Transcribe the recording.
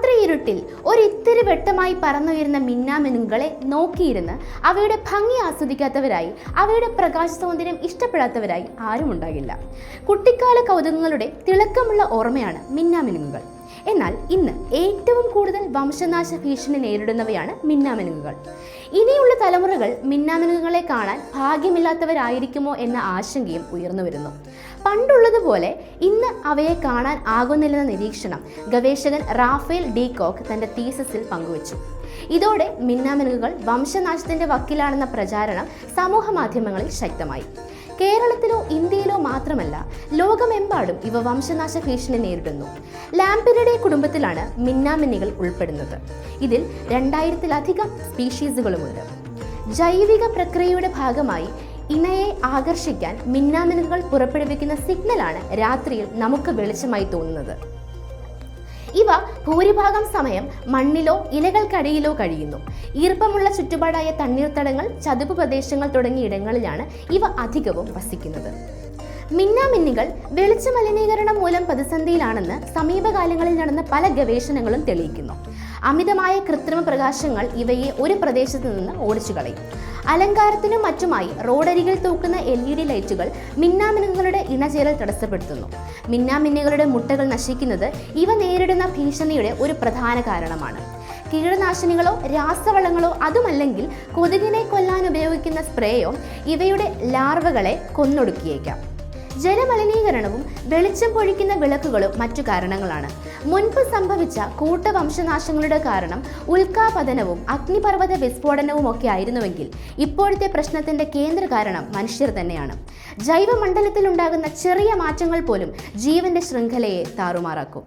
രാത്രിയിരുട്ടിൽ ഒരിത്തിരി വെട്ടമായി പറന്നുയരുന്ന മിന്നാമിനുകളെ നോക്കിയിരുന്ന് അവയുടെ ഭംഗി ആസ്വദിക്കാത്തവരായി അവയുടെ പ്രകാശ സൗന്ദര്യം ഇഷ്ടപ്പെടാത്തവരായി ആരും ഉണ്ടാകില്ല കുട്ടിക്കാല കൗതുകങ്ങളുടെ തിളക്കമുള്ള ഓർമ്മയാണ് മിന്നാമിനുങ്ങുകൾ. എന്നാൽ ഇന്ന് ഏറ്റവും കൂടുതൽ വംശനാശ ഭീഷണി നേരിടുന്നവയാണ് മിന്നാമിനുങ്ങുകൾ. ഇനിയുള്ള തലമുറകൾ മിന്നാമിനുങ്ങുകളെ കാണാൻ ഭാഗ്യമില്ലാത്തവരായിരിക്കുമോ എന്ന ആശങ്കയും ഉയർന്നു വരുന്നു. പണ്ടുള്ളതുപോലെ ഇന്ന് അവയെ കാണാൻ ആകുന്നില്ലെന്ന നിരീക്ഷണം ഗവേഷകൻ റാഫേൽ ഡി കോക്ക് തന്റെ തീസസിൽ പങ്കുവച്ചു. ഇതോടെ മിന്നാമിനുങ്ങുകൾ വംശനാശത്തിന്റെ വക്കിലാണെന്ന പ്രചാരണം സമൂഹ മാധ്യമങ്ങളിൽ ശക്തമായി. കേരളത്തിലോ ഇന്ത്യയിലോ മാത്രമല്ല ലോകമെമ്പാടും ഇവ വംശനാശ ഭീഷണി നേരിടുന്നു. ലാംപിരിഡെ കുടുംബത്തിലാണ് മിന്നാമിന്നികൾ ഉൾപ്പെടുന്നത്. ഇതിൽ രണ്ടായിരത്തിലധികം സ്പീഷീസുകളുമുണ്ട്. ജൈവിക പ്രക്രിയയുടെ ഭാഗമായി ഇണയെ ആകർഷിക്കാൻ മിന്നാമിനുകൾ പുറപ്പെടുവിക്കുന്ന സിഗ്നലാണ് രാത്രിയിൽ നമുക്ക് വെളിച്ചമായി തോന്നുന്നത്. ഇവ ഭൂരിഭാഗം സമയം മണ്ണിലോ ഇലകൾക്കടിയിലോ കഴിയുന്നു. ഈർപ്പമുള്ള ചുറ്റുപാടായ തണ്ണീർത്തടങ്ങൾ ചതുപ്പ് പ്രദേശങ്ങൾ തുടങ്ങിയ ഇടങ്ങളിലാണ് ഇവ അധികവും വസിക്കുന്നത്. മിന്നാമിന്നികൾ വെളിച്ച മലിനീകരണം മൂലം പ്രതിസന്ധിയിലാണെന്ന് സമീപകാലങ്ങളിൽ നടന്ന പല ഗവേഷണങ്ങളും തെളിയിക്കുന്നു. അമിതമായ കൃത്രിമ പ്രകാശങ്ങൾ ഇവയെ ഒരു പ്രദേശത്ത് നിന്ന് ഓടിച്ചു കളയും. അലങ്കാരത്തിനും മറ്റുമായി റോഡരികിൽ തൂക്കുന്ന എൽ ഇ ഡി ലൈറ്റുകൾ മിന്നാമിന്നുകളുടെ ഇണചേരൽ തടസ്സപ്പെടുത്തുന്നു. മിന്നാമിന്നുകളുടെ മുട്ടകൾ നശിക്കുന്നത് ഇവ നേരിടുന്ന ഭീഷണിയുടെ ഒരു പ്രധാന കാരണമാണ്. കീടനാശിനികളോ രാസവളങ്ങളോ അതുമല്ലെങ്കിൽ കൊതുകിനെ കൊല്ലാൻ ഉപയോഗിക്കുന്ന സ്പ്രേയോ ഇവയുടെ ലാർവകളെ കൊന്നൊടുക്കിയേക്കാം. ജലമലിനീകരണവും വെളിച്ചം പൊഴിക്കുന്ന വിളക്കുകളും മറ്റു കാരണങ്ങളാണ്. മുൻപ് സംഭവിച്ച കൂട്ടവംശനാശങ്ങളുടെ കാരണം ഉൽക്കാപതനവും അഗ്നിപർവത വിസ്ഫോടനവും ഒക്കെ ആയിരുന്നുവെങ്കിൽ ഇപ്പോഴത്തെ പ്രശ്നത്തിന്റെ കേന്ദ്ര കാരണം മനുഷ്യർ തന്നെയാണ്. ജൈവമണ്ഡലത്തിൽ ഉണ്ടാകുന്ന ചെറിയ മാറ്റങ്ങൾ പോലും ജീവന്റെ ശൃംഖലയെ താറുമാറാക്കും.